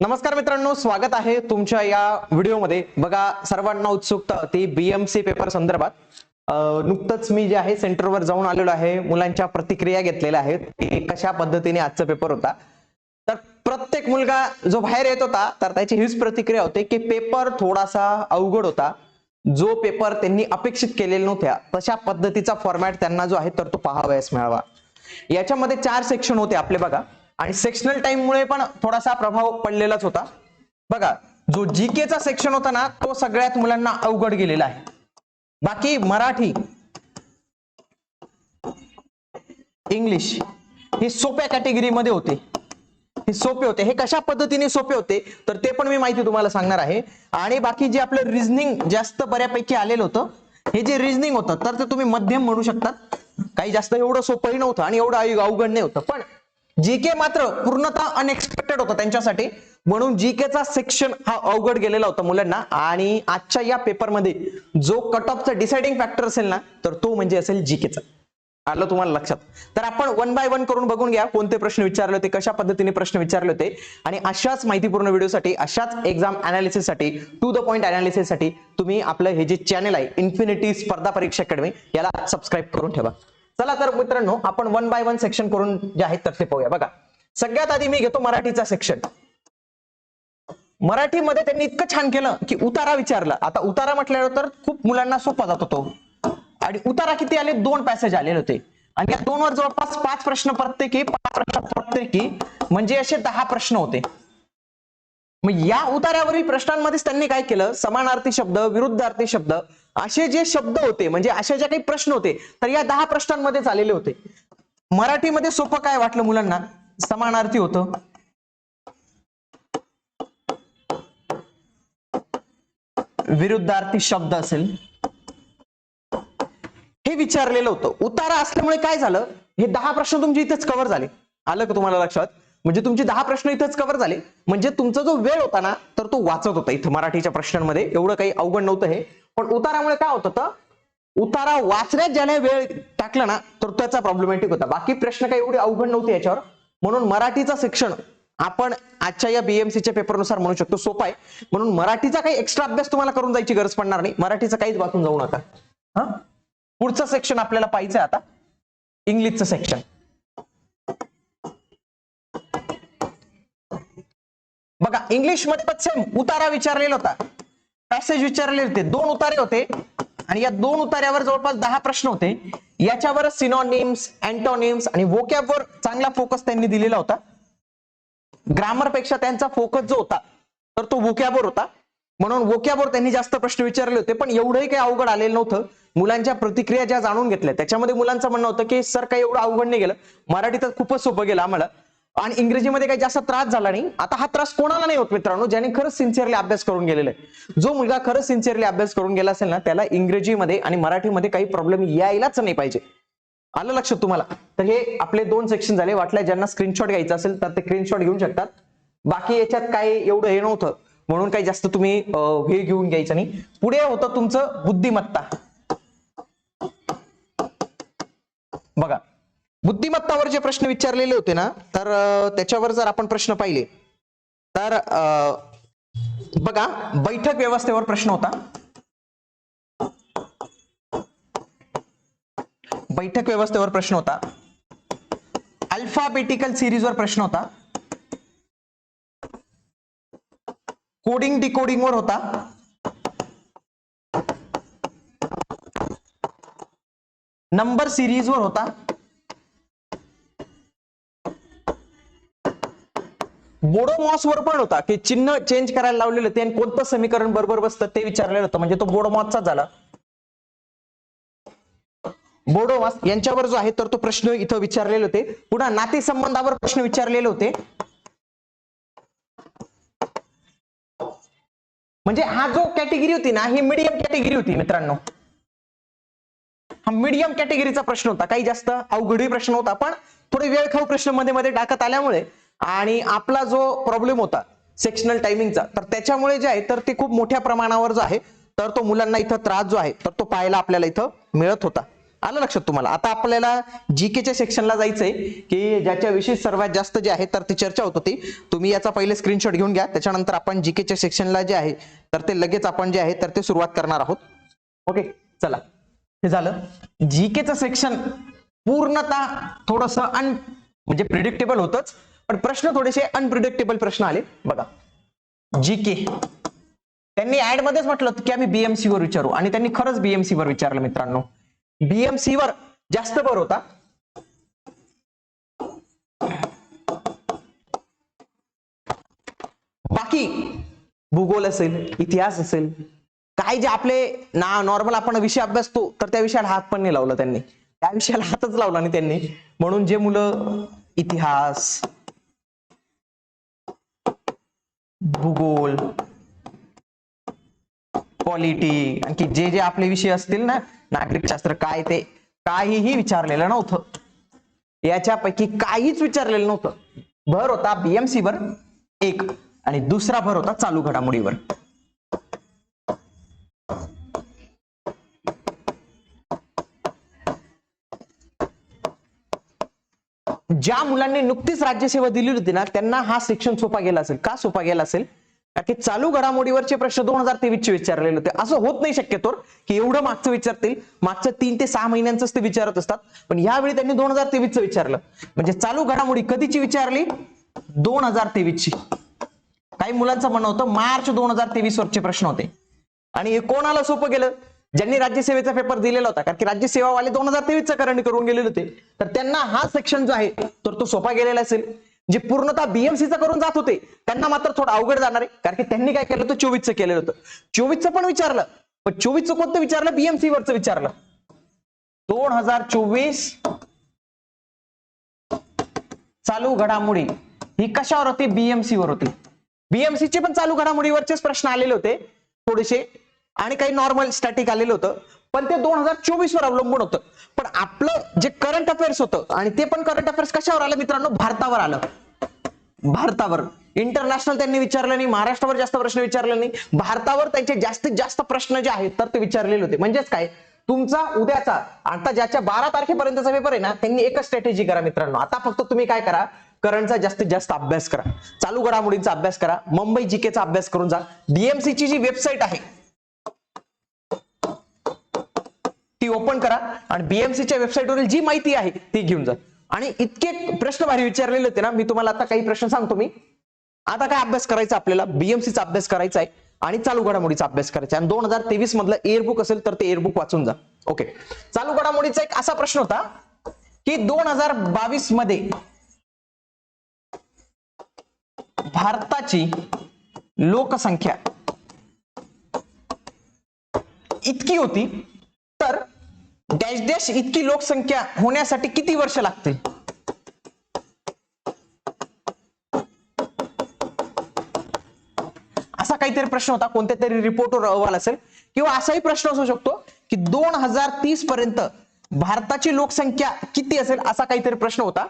नमस्कार मित्रांनो स्वागत आहे तुमच्या या व्हिडिओमध्ये. बघा सर्वांना उत्सुकता होती बीएमसी पेपर संदर्भात. नुकतंच मी जे आहे सेंटरवर जाऊन आलेलो आहे. मुलांच्या प्रतिक्रिया घेतलेल्या आहेत की कशा पद्धतीने आजचा पेपर होता. तर प्रत्येक मुलगा जो बाहेर येत होता तर त्याची हीच प्रतिक्रिया होती की पेपर थोडासा अवघड होता. जो पेपर त्यांनी अपेक्षित केलेला नव्हत्या तशा पद्धतीचा फॉर्मॅट त्यांना जो आहे तर तो पाहावयास मिळावा. याच्यामध्ये चार सेक्शन होते आपले बघा. आणि सेक्शनल टाइम मुळे पण थोडासा प्रभाव पडलेलाच होता. बघा जो जीकेचा सेक्शन होता ना तो सगळ्यात मुलांना अवघड गेलेला आहे. बाकी मराठी इंग्लिश हे सोप्या कॅटेगरीमध्ये होते. हे सोपे होते. हे कशा पद्धतीने सोपे होते तर ते पण मी माहिती तुम्हाला सांगणार आहे. आणि बाकी जे आपलं रिझनिंग जास्त बऱ्यापैकी आलेलं होतं हे जे रिझनिंग होतं तर ते तुम्ही मध्यम म्हणू शकतात काही जास्त एवढं सोपंही नव्हतं आणि एवढं अवघड नाही होतं. पण जीके मात्र पूर्णतः अनएक्सपेक्टेड होतं त्यांच्यासाठी. म्हणून जीकेचा सेक्शन हा अवघड गेलेला होता मुलांना. आणि आजच्या या पेपरमध्ये जो कट ऑफचा डिसाइडिंग फॅक्टर असेल ना तर तो म्हणजे असेल जीकेचा आलं तुम्हाला लक्षात? तर आपण वन बाय वन करून बघून घ्या कोणते प्रश्न विचारले होते कशा पद्धतीने प्रश्न विचारले होते. आणि अशाच माहितीपूर्ण व्हिडिओसाठी अशाच एक्झाम अनालिसिससाठी टू द पॉईंट अनालिसिससाठी तुम्ही आपलं हे जे चॅनल आहे इन्फिनिटी स्पर्धा परीक्षा अकॅडमी याला सबस्क्राईब करून ठेवा. चला तर मित्रांनो आपण वन बाय वन सेक्शन करून जे आहेत तर ते पाहूया. बघा सगळ्यात आधी मी घेतो मराठीचा सेक्शन मराठीमध्ये त्यांनी इतकं छान केलं की उतारा विचारला. आता उतारा म्हटल्यावर तर खूप मुलांना सोपा जातो तो आणि उतारा किती आले? दोन पॅसेज आलेले होते. आणि या दोनवर जवळपास पाच प्रश्न प्रत्येकी पाच प्रश्न प्रत्येकी म्हणजे असे दहा प्रश्न होते. मग या उतार्यावरील प्रश्नांमध्येच त्यांनी काय केलं? समानार्थी शब्द विरुद्धार्थी शब्द असे जे शब्द होते म्हणजे असे जे काही प्रश्न होते तर या दहा प्रश्नांमध्येच आलेले होते. मराठीमध्ये सोपं काय वाटलं मुलांना? समानार्थी होतं. विरुद्धार्थी शब्द असेल. हे विचारलेलं होतं. उतारा असल्यामुळे काय झालं? हे दहा प्रश्न तुमचे इथेच कव्हर झाले. आलं का तुम्हाला लक्षात? म्हणजे तुमचे दहा प्रश्न इथंच कव्हर झाले. म्हणजे तुमचा जो वेळ होता ना तर तो वाचत होता इथं मराठीच्या प्रश्नांमध्ये. एवढं काही अवघड नव्हतं हे. पण उतारामुळे काय होत होतं? उतारा वाचण्यात ज्याने वेळ टाकला ना तर त्याचा प्रॉब्लेमॅटिक होता. बाकी प्रश्न काही एवढे अवघड नव्हते याच्यावर. म्हणून मराठीचं शिक्षण आपण आजच्या या बीएमसीच्या पेपरनुसार म्हणू शकतो सोपा आहे. म्हणून मराठीचा काही एक्स्ट्रा अभ्यास तुम्हाला करून जायची गरज पडणार नाही. मराठीचा काहीच वाचून जाऊ नका. हा? पुढचं सेक्शन आपल्याला पाहिजे आता. इंग्लिशचं सेक्शन बघा इंग्लिशमध्ये पण सेम उतारा विचारलेला होता. पॅसेज विचारलेले होते. दोन उतारे होते. आणि या दोन उतार्यावर जवळपास दहा प्रश्न होते. याच्यावर सिनॉनिम्स अँटोनिम्स आणि वोकॅबवर चांगला फोकस त्यांनी दिलेला होता. ग्रामरपेक्षा त्यांचा फोकस जो होता तर तो वोकॅबवर होता. म्हणून वोकॅबवर त्यांनी जास्त प्रश्न विचारले होते पण एवढंही काही अवघड आलेलं नव्हतं. मुलांच्या प्रतिक्रिया ज्या जाणून घेतल्या त्याच्यामध्ये मुलांचं म्हणणं होतं की सर काही एवढं अवघड नाही गेलं. मराठीत खूपच सोपं गेलं आम्हाला. आणि इंग्रजीमध्ये काही जास्त त्रास झाला नाही. आता हा त्रास कोणाला नाही होत मित्रांनो? ज्याने खरंच सिन्सिअरली अभ्यास करून गेलेला आहे. जो मुलगा खरंच सिन्सिअरली अभ्यास करून गेला असेल ना त्याला इंग्रजीमध्ये आणि मराठीमध्ये काही प्रॉब्लेम यायलाच नाही पाहिजे. आलं लक्षात तुम्हाला? तर हे आपले दोन सेक्शन झाले. वाटल्या ज्यांना स्क्रीनशॉट घ्यायचा असेल तर ते स्क्रीनशॉट घेऊ शकतात. बाकी याच्यात काय एवढं हे नव्हतं. म्हणून काही जास्त तुम्ही हे घेऊन घ्यायचं नाही. पुढे होतं तुमचं बुद्धिमत्ता. बघा. बुद्धिमत्तावर जे प्रश्न विचारलेले होते ना तर त्याच्यावर जर आपण प्रश्न पाहिले तर बघा बैठक व्यवस्थेवर प्रश्न होता. बैठक व्यवस्थेवर प्रश्न होता. अल्फाबेटिकल सिरीजवर प्रश्न होता. कोडिंग डिकोडिंगवर होता. नंबर सिरीजवर होता. बोडोमॉस वर पण होता की चिन्ह चेंज करायला लावलेलं ते आणि कोणतं समीकरण बरोबर बसतं ते विचारलेलं होतं. म्हणजे तो बोडोमॉसचा झाला. बोडोमास यांच्यावर जो आहे तर तो प्रश्न इथं विचारलेले होते. पुन्हा नातेसंबंधावर प्रश्न विचारलेले होते. म्हणजे हा जो कॅटेगरी होती ना ही मीडियम कॅटेगरी होती मित्रांनो. हा मीडियम कॅटेगरीचा प्रश्न होता. काही जास्त अवघडही प्रश्न होता पण थोडे वेळखाऊ प्रश्नमध्ये मध्ये टाकत आल्यामुळे आणि आपला जो प्रॉब्लेम होता सेक्शनल टायमिंगचा तर त्याच्यामुळे जे आहे तर ते खूप मोठ्या प्रमाणावर जो आहे तर तो मुलांना इथं त्रास जो आहे तर तो पाहायला आपल्याला इथं मिळत होता. आलं लक्षात तुम्हाला? आता आपल्याला जीकेच्या सेक्शनला जायचंय की ज्याच्याविषयी सर्वात जास्त जे आहे तर ती चर्चा होत होती. तुम्ही याचा पहिले स्क्रीनशॉट घेऊन घ्या. त्याच्यानंतर आपण जीकेच्या सेक्शनला जे आहे तर ते लगेच आपण जे आहे तर ते सुरुवात करणार आहोत. ओके चला. हे झालं. जीकेचं सेक्शन पूर्णतः थोडस अन म्हणजे प्रिडिक्टेबल होतच. पण प्रश्न थोडेसे अनप्रिडिक्टेबल प्रश्न आले. बघा. जी के त्यांनी ऍड मध्येच म्हटलं की आम्ही बीएमसी वर विचारू. आणि त्यांनी खरंच बीएमसी वर विचारलं मित्रांनो. बीएमसी वर जास्त भर होता. बाकी भूगोल असेल इतिहास असेल काय जे आपले ना नॉर्मल आपण विषय अभ्यासतो तर त्या विषयाला हात पण नाही लावला त्यांनी. त्या विषयाला हातच लावला नाही त्यांनी. म्हणून जे मुलं इतिहास भूगोल पॉलिटी आणखी जे जे आपले विषय असतील ना नागरिकशास्त्र काय ते काहीही विचारलेलं नव्हतं. याच्यापैकी काहीच विचारलेलं नव्हतं. भर होता बीएमसी वर एक आणि दुसरा भर होता चालू घडामोडीवर. ज्या मुलांनी नुकतीच राज्यसेवा दिली होती ना त्यांना हा सेक्शन सोपा गेला असेल. का सोपा गेला असेल? की चालू घडामोडीवरचे प्रश्न दोन हजार तेवीस चे विचारलेले होते. असं होत नाही शक्यतो की एवढं मागचं विचारतील. मागच्या तीन ते सहा महिन्यांच ते विचारत असतात. पण यावेळी त्यांनी दोन हजार तेवीस च विचारलं. म्हणजे चालू घडामोडी कधीची विचारली? दोन हजार तेवीस ची काही मुलांचं म्हणणं होतं मार्च दोन हजार तेवीस वरचे प्रश्न होते. आणि हे कोणाला सोपं गेलं? ज्यांनी राज्यसेवेचा पेपर दिलेला होता कारण की राज्यसेवावाले दोन हजार तेवीस चा करणी करून गेलेले होते तर त्यांना हा सेक्शन जो आहे तर तो सोपा गेलेला असेल. जे पूर्णतः बीएमसीचा करून जात होते त्यांना मात्र थोडं अवघड जाणार आहे कारण की त्यांनी काय केलं होतं? चोवीसचं केलेलं होतं. चोवीसचं पण विचारलं पण चोवीसचं कोणतं विचारलं? बीएमसी वरचं विचारलं. दोन हजार चोवीस चालू घडामोडी ही कशावर होती? बीएमसी वर होती. बीएमसीचे चे पण चालू घडामोडीवरचेच प्रश्न आलेले होते थोडेसे. आणि काही नॉर्मल स्टॅटिक आलेलं होतं. पण ते दोन हजार चोवीस वर अवलंबून होतं. पण आपलं जे करंट अफेअर्स होतं आणि ते पण करंट अफेअर्स कशावर आलं मित्रांनो? भारतावर आलं. भारतावर. इंटरनॅशनल त्यांनी विचारलं नाही महाराष्ट्रावर जास्त प्रश्न विचारले नाही. भारतावर त्यांचे जास्तीत जास्त प्रश्न जे आहेत तर ते विचारलेले होते. म्हणजेच काय? तुमचा उद्याचा आता ज्याच्या बारा तारखेपर्यंतचा पेपर आहे ना त्यांनी एकच स्ट्रॅटेजी करा मित्रांनो. आता फक्त तुम्ही काय करा? करंटचा जास्तीत जास्त अभ्यास करा. चालू घडामोडींचा अभ्यास करा. मुंबई जीकेचा अभ्यास करून जा. डीएमसीची जी वेबसाईट आहे ती ओपन करा आणि बीएमसीच्या वेबसाईटवरील जी माहिती आहे ती घेऊन जा. आणि इतके प्रश्न भारी विचारलेले होते ना मी तुम्हाला आता काही प्रश्न सांगतो मी. आता काय अभ्यास करायचा आपल्याला? बीएमसीचा अभ्यास करायचा आहे आणि चालू घडामोडीचा अभ्यास करायचा आहे. आणि दोन हजार तेवीस मधलं एअरबुक असेल तर ते एअरबुक वाचून जा. ओके चालू घडामोडीचा एक असा प्रश्न होता की दोन हजार बावीसमध्ये भारताची लोकसंख्या इतकी होती तर डॅश डॅश इतकी लोकसंख्या होण्यासाठी किती वर्ष लागतील? असा काहीतरी प्रश्न होता कोणत्या तरी रिपोर्टवर अहवाल असेल. किंवा असाही प्रश्न असू शकतो की दोन हजार तीस पर्यंत भारताची लोकसंख्या किती असेल असा काहीतरी प्रश्न होता.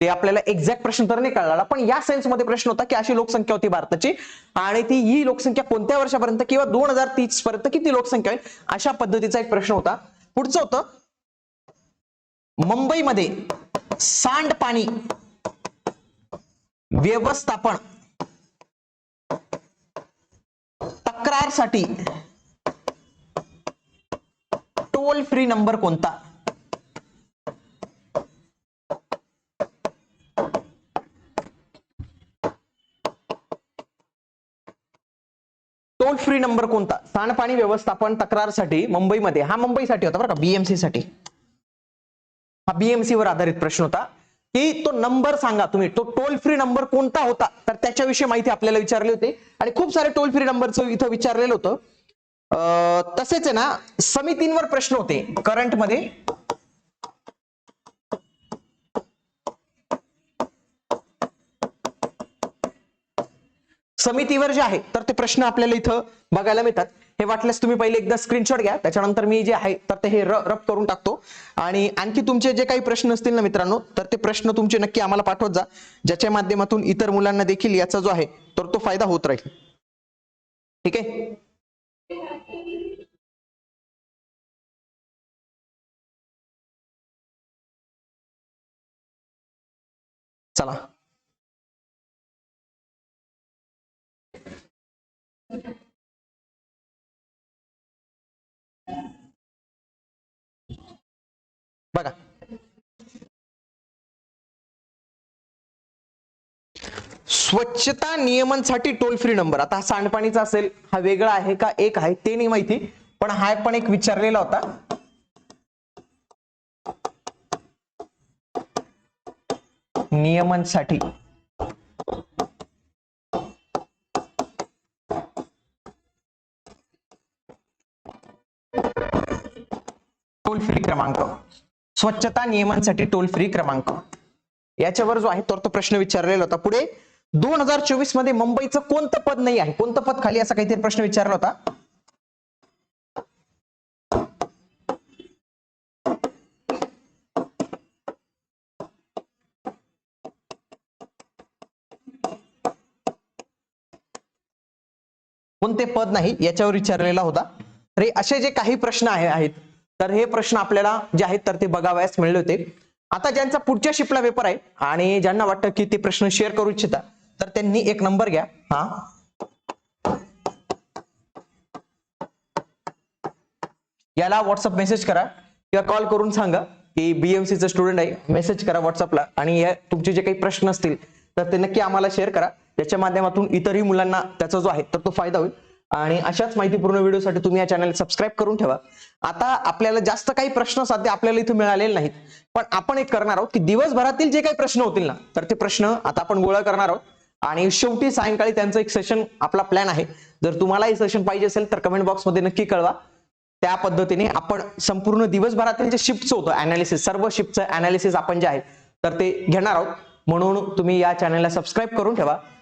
ते आपल्याला एक्झॅक्ट प्रश्न तर नाही कळला पण या सेन्समध्ये प्रश्न होता की अशी लोकसंख्या होती भारताची. आणि ती ही लोकसंख्या कोणत्या वर्षापर्यंत किंवा दोन हजार तीस पर्यंत किती लोकसंख्या होईल अशा पद्धतीचा एक प्रश्न होता. पुढचं होतं. मुंबईमध्ये सांडपाणी व्यवस्थापन तक्रारसाठी टोल फ्री नंबर कोणता? टोल नंबर कोणता? सांडपाणी व्यवस्थापन तक्रारसाठी मुंबईमध्ये. हा मुंबईसाठी होता बरं का बीएमसी साठी. हा बीएमसी वर आधारित प्रश्न होता की तो नंबर सांगा तुम्ही. तो टोल फ्री नंबर कोणता होता? तर त्याच्याविषयी माहिती आपल्याला विचारली होती आणि खूप सारे टोल फ्री नंबरचं इथं विचारलेलं होतं. तसेच आहे ना समितींवर प्रश्न होते करंटमध्ये. समितीवर जे आहे तर ते प्रश्न आपल्याला इथं बघायला मिळतात. हे वाटल्यास तुम्ही पहिले एकदा स्क्रीनशॉट घ्या. त्याच्यानंतर मी जे आहे तर ते हे रप करून टाकतो. आणि आणखी तुमचे जे काही प्रश्न असतील ना मित्रांनो तर ते प्रश्न तुमचे नक्की आम्हाला पाठवत जा. ज्याच्या माध्यमातून इतर मुलांना देखील याचा जो आहे तर तो फायदा होत राहील. ठीक आहे? चला. बघा. स्वच्छता नियमांसाठी टोल फ्री नंबर आता हा सांडपाणीचा असेल हा वेगळा आहे का एक आहे ते नाही माहिती पण हा पण एक विचारलेला होता. नियमांसाठी. क्रमांक. स्वच्छता नियमांसाठी टोल फ्री क्रमांक. याच्यावर जो आहे तर तो प्रश्न विचारलेला होता. पुढे दोन हजार चोवीसमध्ये मुंबईचं कोणतं पद नाही आहे? कोणतं पद खाली असा काहीतरी प्रश्न विचारला होता? कोणते पद नाही? याच्यावर विचारलेला होता. तर असे जे काही प्रश्न आहेत तर हे प्रश्न आपल्याला जे आहेत तर ते बघावयास मिळले होते. आता ज्यांचा पुढच्या शिपला पेपर आहे आणि ज्यांना वाटतं की ते प्रश्न शेअर करू इच्छिता तर त्यांनी एक नंबर घ्या. हा. याला व्हॉट्सअप मेसेज करा किंवा कॉल करून सांगा की बीएमसीचं स्टुडंट आहे मेसेज करा व्हॉट्सअपला आणि या तुमचे जे काही प्रश्न असतील तर ते नक्की आम्हाला शेअर करा. त्याच्या माध्यमातून इतरही मुलांना त्याचा जो आहे तर तो फायदा होईल. आणि अशाच माहितीपूर्ण व्हिडिओसाठी तुम्ही या चॅनल सबस्क्राईब करून ठेवा. आता आपल्याला जास्त काही प्रश्न सध्या आपल्याला इथे मिळालेले नाहीत. पण आपण एक करणार आहोत की दिवसभरातील जे काही प्रश्न होतील ना तर ते प्रश्न आता आपण गोळा करणार आहोत. आणि शेवटी सायंकाळी त्यांचं एक सेशन आपला प्लॅन आहे. जर तुम्हाला हे सेशन पाहिजे असेल तर कमेंट बॉक्समध्ये नक्की कळवा. त्या पद्धतीने आपण संपूर्ण दिवसभरातील जे शिफ्टचं होतं अनालिसिस सर्व शिफ्टचं अनालिसिस आपण जे आहे तर ते घेणार आहोत. म्हणून तुम्ही या चॅनलला सबस्क्राईब करून ठेवा.